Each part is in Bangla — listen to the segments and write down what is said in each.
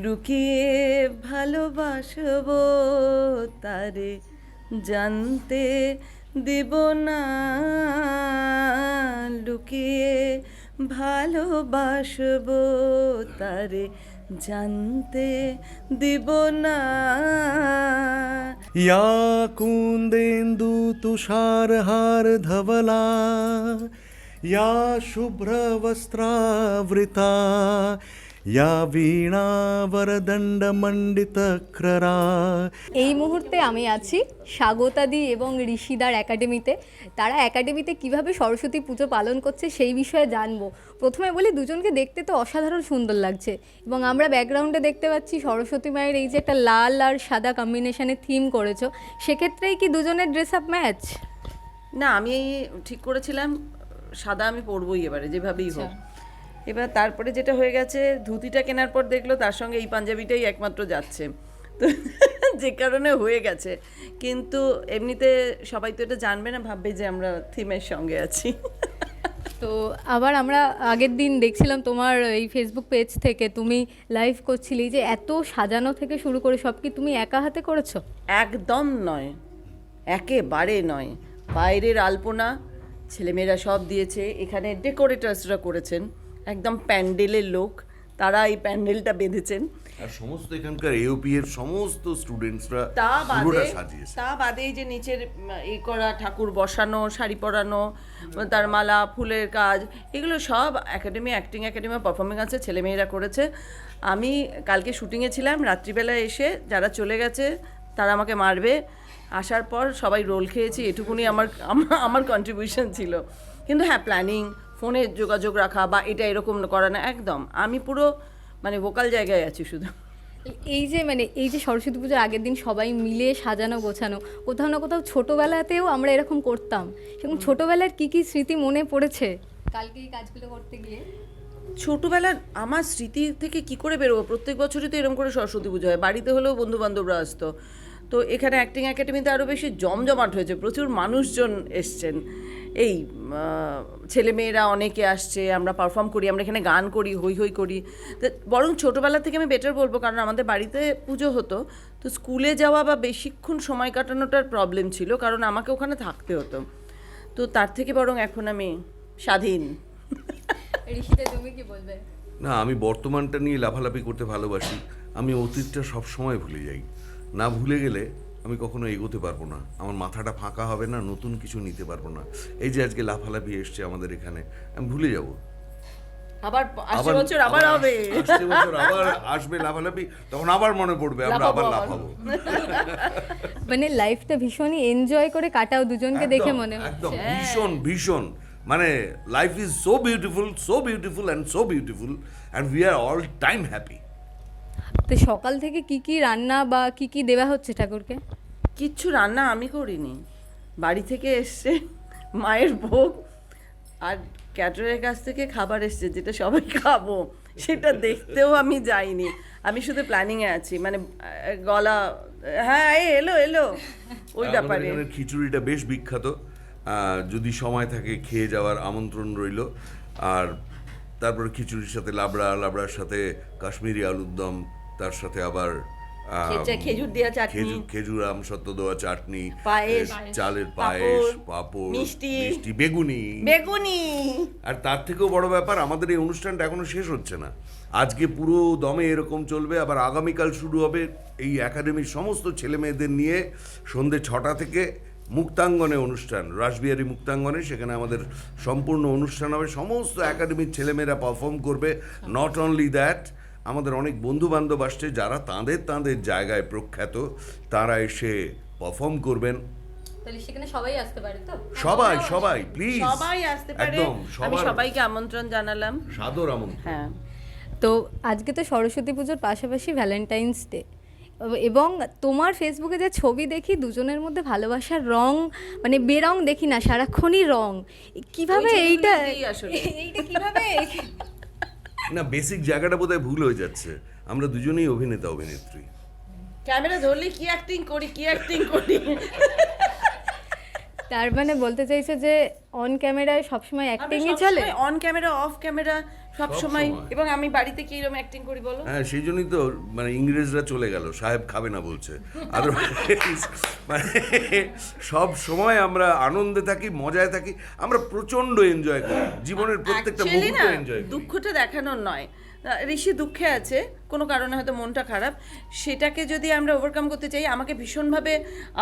লুকিয়ে ভালোবাসবো তারে জানতে দিব না লুকিয়ে ভালোবাসবো তারে জানতে দিব না या कुन्देन्दु तुषारहार धवला या शुभ्रवस्त्रावृता ইয়া বীণা বরদণ্ড মণ্ডিত ক্ররা এই মুহূর্তে আমি আছি স্বাগতাদি এবং ঋষিদার একাডেমিতে। তারা একাডেমিতে কীভাবে সরস্বতী পুজো পালন করছে সেই বিষয়ে জানব। প্রথমে বলি দুজনকে দেখতে তো অসাধারণ সুন্দর লাগছে এবং আমরা ব্যাকগ্রাউন্ডে দেখতে পাচ্ছি সরস্বতী মায়ের এই যে একটা লাল আর সাদা কম্বিনেশনে থিম করেছ। সেক্ষেত্রেই কি দুজনের ড্রেস আপ ম্যাচ না আমি ঠিক করেছিলাম সাদা আমি পরবই এবারে যেভাবেই আচ্ছা। হোক। এবার তারপরে যেটা হয়ে গেছে ধুতিটা কেনার পর দেখল তার সঙ্গে এই পাঞ্জাবিটাই একমাত্র যাচ্ছে। তো যে কারণে হয়ে গেছে। কিন্তু এমনিতে সবাই তো এটা জানবে না ভাববে যে আমরা থিমের সঙ্গে আছি। তো আবার আমরা আগের দিন দেখছিলাম তোমার এই ফেসবুক পেজ থেকে তুমি লাইভ করছিলি যে এত সাজানো থেকে শুরু করে সব কি তুমি একা হাতে করেছ? একদম নয়। একেবারে নয়। বাইরের আলপনা ছেলেমেয়েরা সব দিয়েছে। এখানে ডেকোরেটার্সরা করেছেন। একদম প্যান্ডেলের লোক তারা এই প্যান্ডেলটা বেঁধেছেন। আর সমস্ত এখানকার এওপি এর সমস্ত স্টুডেন্টসরা তা বাদে তা বাদে এই যে নিচের এই করা ঠাকুর বসানো শাড়ি পরানো তার মালা ফুলের কাজ এগুলো সব একাডেমি অ্যাক্টিং একাডেমি পারফর্মিং আছে ছেলেমেয়েরা করেছে। আমি কালকে শুটিংয়ে ছিলাম রাত্রিবেলা এসে যারা চলে গেছে তারা আমাকে মারবে। আসার পর সবাই রোল খেয়েছি এটুকুনি আমার- আমার কন্ট্রিবিউশন ছিল। কিন্তু হ্যাঁ প্ল্যানিং ফোনে যোগাযোগ রাখা বা এটা এরকম করা না একদম। আমি পুরো মানে ভোকাল জায়গায় আছি শুধু। এই যে মানে এই যে সরস্বতী পুজোর আগের দিন সবাই মিলে সাজানো গোছানো কোথাও না কোথাও ছোটোবেলাতেও আমরা এরকম করতাম। এবং ছোটোবেলার কি কি স্মৃতি মনে পড়েছে? কালকে এই কাজগুলো করতে গিয়ে। ছোটবেলার আমার স্মৃতি থেকে কি করে বেরোবো? প্রত্যেক বছরই তো এরকম করে সরস্বতী পুজো হয়। বাড়িতে হলেও বন্ধু বান্ধবরা আসতো। তো এখানে অ্যাক্টিং একাডেমিতে আরও বেশি জমজমাট হয়েছে। প্রচুর মানুষজন এসছেন। এই ছেলেমেয়েরা অনেকে আসছে আমরা পারফর্ম করি আমরা এখানে গান করি হই হই করি। বরং ছোটোবেলা থেকে আমি বেটার বলব কারণ আমাদের বাড়িতে পুজো হতো তো স্কুলে যাওয়া বা বেশিক্ষণ সময় কাটানোটার প্রবলেম ছিল কারণ আমাকে ওখানে থাকতে হতো। তো তার থেকে বরং এখন আমি স্বাধীন। ঋষিতে তুমি কি বলবে? না আমি বর্তমানটা নিয়ে লাফালাফি করতে ভালোবাসি। আমি অতীতটা সব সময় ভুলে যাই। না ভুলে গেলে আমি কখনো এগোতে পারব না। আমার মাথাটা ফাঁকা হবে না নতুন কিছু নিতে পারব না। এই যে আজকে লাফালাফি এসছে আমাদের এখানে আমি ভুলে যাব। আবার বছর আবার হবে। বছর আবার আসবে লাফালাফি তখন আবার মনে পড়বে আমরা আবার। লাফাবো। মানে লাইফটা ভীষণই এনজয় করে কাটাও দুজনকে দেখে মনে একদম ভীষণ ভীষণ। মানে life is so beautiful so beautiful and so beautiful and we are all time happy তো সকাল থেকে কি কি রান্না বা কি কি দেওয়া হচ্ছে ঠাকুরকে? কিচ্ছু রান্না আমি করিনি। বাড়ি থেকে এসছে মায়ের ভোগ আর ক্যাটারের কাছ থেকে খাবার এসছে যেটা সবাই খাব সেটা দেখতেও আমি যাইনি। আমি শুধু প্ল্যানিংয়ে আছি মানে গলা হ্যাঁ এই এলো এলো। ওই ব্যাপারে। খিচুড়িটা বেশ বিখ্যাত। যদি সময় থাকে খেয়ে যাওয়ার আমন্ত্রণ রইল। আর তারপরে খিচুড়ির সাথে লাবড়া লাবড়ার সাথে কাশ্মীরি আলুর দম তার সাথে আবার খেজুর দেওয়া চাটনি। খেজুর খেজুর আম সত্য দেওয়া চাটনি পায়েস, চালের পায়েস পাপড় মিষ্টি। মিষ্টি বেগুনি বেগুনি আর তার থেকেও বড় ব্যাপার আমাদের এই অনুষ্ঠানটা এখনও শেষ হচ্ছে না আজকে পুরো দমে এরকম চলবে আবার আগামীকাল শুরু হবে এই একাডেমির সমস্ত ছেলে মেয়েদের নিয়ে সন্ধে ছটা থেকে মুক্তাঙ্গনে অনুষ্ঠান রাসবিহারী মুক্তাঙ্গনে সেখানে আমাদের সম্পূর্ণ অনুষ্ঠান হবে সমস্ত একাডেমির ছেলেমেয়েরা পারফর্ম করবে নট অনলি দ্যাট আমাদের অনেক বন্ধু বান্ধব আসছে যারা তাঁদের তাঁদের জায়গায় প্রখ্যাত তারা এসে পারফর্ম করবেন। সেখানে সবাই আসতে পারে তো? সবাই সবাই প্লিজ সবাই আসতে পারে। একদম আমি সবাইকে আমন্ত্রণ জানালাম। সাদর আমন্ত্রণ। হ্যাঁ। তো আজকে তো সরস্বতী পুজোর পাশাপাশি ভ্যালেন্টাইন্স ডে এবং তোমার ফেসবুকে যে ছবি দেখি দুজনের মধ্যে ভালোবাসার রং মানে বেরং দেখি না সারাক্ষণই রং। কীভাবে এইটা এইটা কীভাবে? না বেসিক জায়গাটা বোধহয় ভুল হয়ে যাচ্ছে। আমরা দুজনেই অভিনেতা, অভিনেত্রী। ক্যামেরা ধরলে কি অ্যাক্টিং করি, কি অ্যাক্টিং করি? তার মানে বলতে চাইছে যে অন ক্যামেরায় সবসময় অ্যাক্টিংই চলে। অন ক্যামেরা অফ ক্যামেরা সব সময়। এবং আমি বাড়িতে কি এরকম অ্যাক্টিং করি বলো? হ্যাঁ সেই জন্যই তো মানে ইংরেজরা চলে গেল সাহেব খাবে না বলছে। আর মানে সব সময় আমরা আনন্দে থাকি মজায় থাকি আমরা প্রচণ্ড এনজয় করি। জীবনের প্রত্যেকটা মুহূর্ত না এনজয় করি। দুঃখটা দেখানোর নয়। ঋষি দুঃখে আছে কোনো কারণে হয়তো মনটা খারাপ। সেটাকে যদি আমরা ওভারকাম করতে চাই আমাকে ভীষণভাবে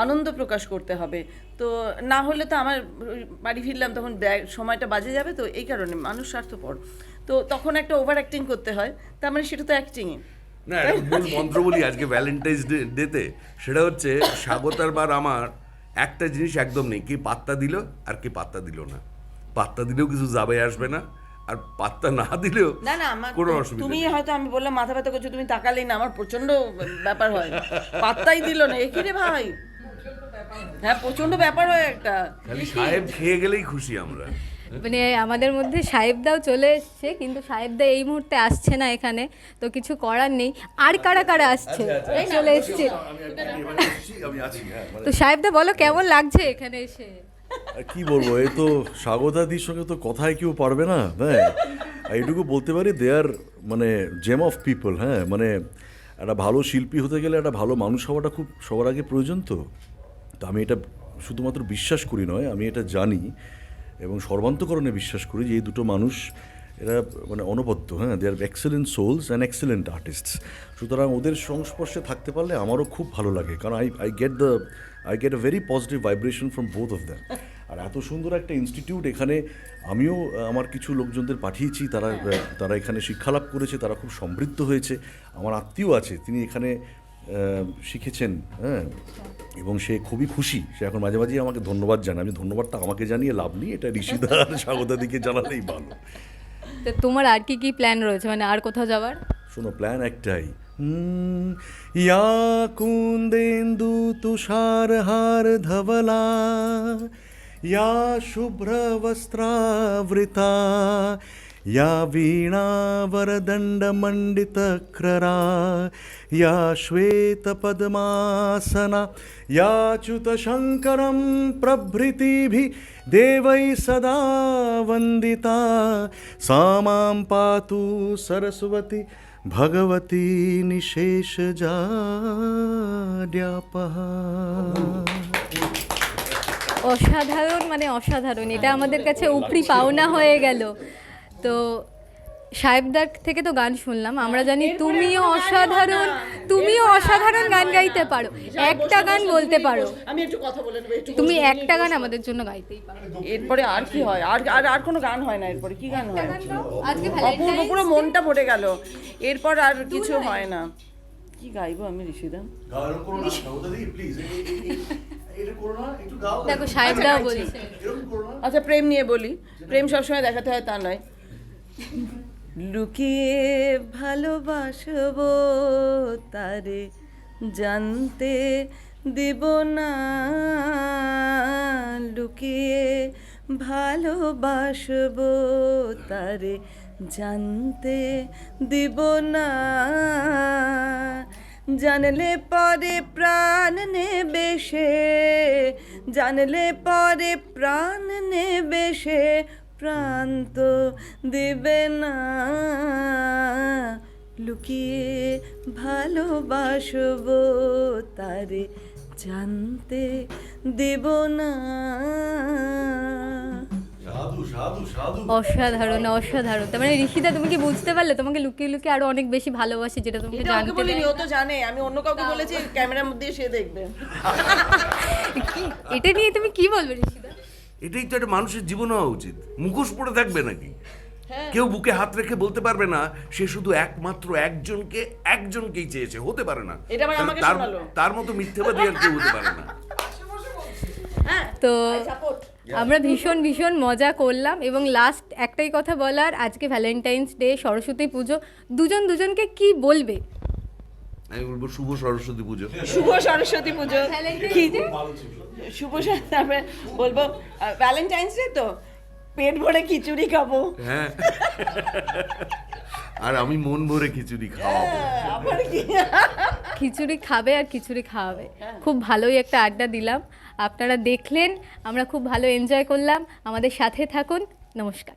আনন্দ প্রকাশ করতে হবে। তো না হলে তো আমার বাড়ি ফিরলাম তখন সময়টা বাজে যাবে তো এই কারণে মানুষ স্বার্থপর। তো তখন একটা ওভার অ্যাক্টিং করতে হয় তার মানে সেটা তো অ্যাক্টিংই না মূল মন্ত্র বলি আজকে ভ্যালেন্টাইন্স ডে ডেতে সেটা হচ্ছে স্বাগতার বার আমার একটা জিনিস একদম নেই কি পাত্তা দিল আর কি পাত্তা দিল না। পাত্তা দিলেও কিছু যাবে আসবে না আর পাত্তা না দিলেও না না আমার কোনো অসুবিধা তুমি হয়তো আমি বললাম মাথা ব্যথা করছ তুমি তাকালেই না আমার প্রচণ্ড ব্যাপার হয়। পাত্তাই দিল না একই রে ভাই? হ্যাঁ প্রচণ্ড ব্যাপার হয় একটা। খালি সাহেব খেয়ে গেলেই খুশি আমরা। মানে আমাদের মধ্যে সাহেবদাও চলে এসছে কিন্তু সাহেবদা এই মুহূর্তে আসছে না এখানে তো কিছু করার নেই। আর কারা কারা আসছে? এই চলে এসছে আমি আছি হ্যাঁ মানে তো সাহেবদা বলো কেমন লাগছে এখানে এসে? কি বলব এই তো স্বাগতাদির সঙ্গে তো কথায় কেউ পারবে না হ্যাঁ এইটুকু বলতে পারি দে আর মানে জেম অফ পিপল হ্যাঁ? মানে একটা ভালো শিল্পী হতে গেলে একটা ভালো মানুষ হওয়াটা খুব সবার আগে প্রয়োজন তো। তো আমি এটা শুধুমাত্র বিশ্বাস করি নয়, আমি এটা জানি এবং সর্বান্তকরণে বিশ্বাস করি যে এই দুটো মানুষ এরা মানে অনবদ্য হ্যাঁ? They are excellent souls and excellent artists সুতরাং ওদের সংস্পর্শে থাকতে পারলে আমারও খুব ভালো লাগে। কারণ I I get the I get a very positive vibration from both of them আর এত সুন্দর একটা ইনস্টিটিউট এখানে আমিও আমার কিছু লোকজনদের পাঠিয়েছি। তারা তারা এখানে শিক্ষালাভ করেছে, তারা খুব সমৃদ্ধ হয়েছে। আমার আত্মীয় আছে, তিনি এখানে শিখেছেন হ্যাঁ? এবং সে খুবই খুশি। সে এখন মাঝে মাঝেই আমাকে ধন্যবাদ জানায়। আমি ধন্যবাদটা আমাকে জানিয়ে লাভ নেই। এটা ঋষিদা আর স্বাগতাদিকে জানালেই ভালো। তো তোমার আর কি কি প্ল্যান রয়েছে? মানে আর কোথাও যাওয়ার? শোনো প্ল্যান একটাই। ইয়া কুন্দেন্দু তুষার হার ধবলা শুভ্র বস্ত্রাবৃতা या वीणावरदण्डमण्डितक्ररा या श्वेतपद्मासना या च्युतशङ्करं प्रभृतिभिः देवैः सदा वन्दिता सा मां पातु सरस्वती भगवती निशेषजाड्यापः অসাধারণ মানে অসাধারণ এটা আমাদের কাছে উপরি পাওনা হয়ে গেল তো সাহেবদার থেকে তো গান শুনলাম। আমরা জানি তুমিও অসাধারণ তুমিও অসাধারণ গান গাইতে পারো। একটা গান বলতে পারো। আমি একটু কথা বলে নেব একটু তুমি একটা গান আমাদের জন্য গাইতেই পারো। এরপরে আর কি হয়? আর আর আর কোনো গান হয় না এরপরে। কি গান হয়? আজকে অপূর্ব পুরো মনটা ভরে গেল। এরপর আর কিছু হয় না। কি গাইবো আমি ঋষিদা? দেখো সাহেবদাও বলছে। আচ্ছা প্রেম নিয়ে বলি। প্রেম সবসময় দেখাতে হয় তা নয়। লুকিয়ে ভালোবাসবো, তারে জানতে দিব না। লুকিয়ে ভালোবাসবো, তারে জানতে দিব না। জানলে পরে প্রাণ নেবে সে, জানলে পরে প্রাণ নেবে সে। প্রাণ দেবে না। লুকিয়ে ভালোবাসবো তারে জানতে দেব না। সাধু সাধু সাধু। অসাধারণ অসাধারণ। তার মানে ঋষিদা তুমি কি বুঝতে পারলে? তোমাকে লুকিয়ে লুকিয়ে আরও অনেক বেশি ভালোবাসি যেটা তুমি জানতে বলিনি ও তো জানে। আমি অন্য কাউকে বলেছি ক্যামেরার মধ্যে সে দেখবে। এটা নিয়ে তুমি কি বলবে ঋষিদা? এটাই তো একটা মানুষের জীবন হওয়া উচিত। মুখোশ পড়ে থাকবে নাকি? হ্যাঁ। কেউ বুকে হাত রেখে বলতে পারবে না সে শুধু একমাত্র একজনকে একজনকেই চেয়েছে হতে পারে না। তার শোনালো। তার মতো মিথ্যেবাদী আর কেউ হতে পারে না। হ্যাঁ তো আমরা ভীষণ ভীষণ মজা করলাম এবং লাস্ট একটাই কথা বলার আজকে ভ্যালেন্টাইন্স ডে সরস্বতী পুজো দুজন দুজনকে কি বলবে? আমি বলব শুভ সরস্বতী পুজো। শুভ সরস্বতী পুজো। কি? শুভ তারপরে বলব ভ্যালেন্টাইন্স ডে তো? পেট ভরে খিচুড়ি খাব। হ্যাঁ। আর আমি মন ভরে খিচুড়ি খাওয়াবো হ্যাঁ, আবার কি? খিচুড়ি খাবে আর খিচুড়ি খাওয়াবে। খুব ভালোই একটা আড্ডা দিলাম। আপনারা দেখলেন আমরা খুব ভালো এনজয় করলাম। আমাদের সাথে থাকুন। নমস্কার।